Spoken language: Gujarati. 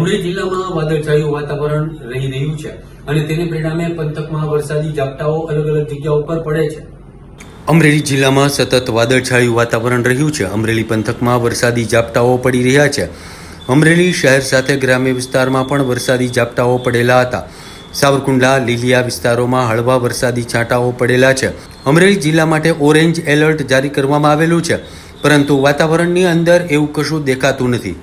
અમરેલી જિલ્લામાં વાદળછાયું વાતાવરણ રહી રહ્યું છે અને તેને પરિણામે પંથકમાં વરસાદી ઝાપટાઓ અલગ અલગ જગ્યા ઉપર પડે છે. અમરેલી જિલ્લામાં સતત વાદળછાયું વાતાવરણ રહ્યું છે. અમરેલી પંથકમાં વરસાદી ઝાપટાઓ પડી રહ્યા છે. અમરેલી શહેર સાથે ગ્રામ્ય વિસ્તારમાં પણ વરસાદી ઝાપટાઓ પડેલા હતા. સાવરકુંડલા, લીલિયા વિસ્તારોમાં હળવા વરસાદી છાંટાઓ પડેલા છે. અમરેલી જિલ્લા માટે ઓરેન્જ એલર્ટ જારી કરવામાં આવેલું છે. પરંતુ વાતાવરણની અંદર એવું કશું દેખાતું નથી.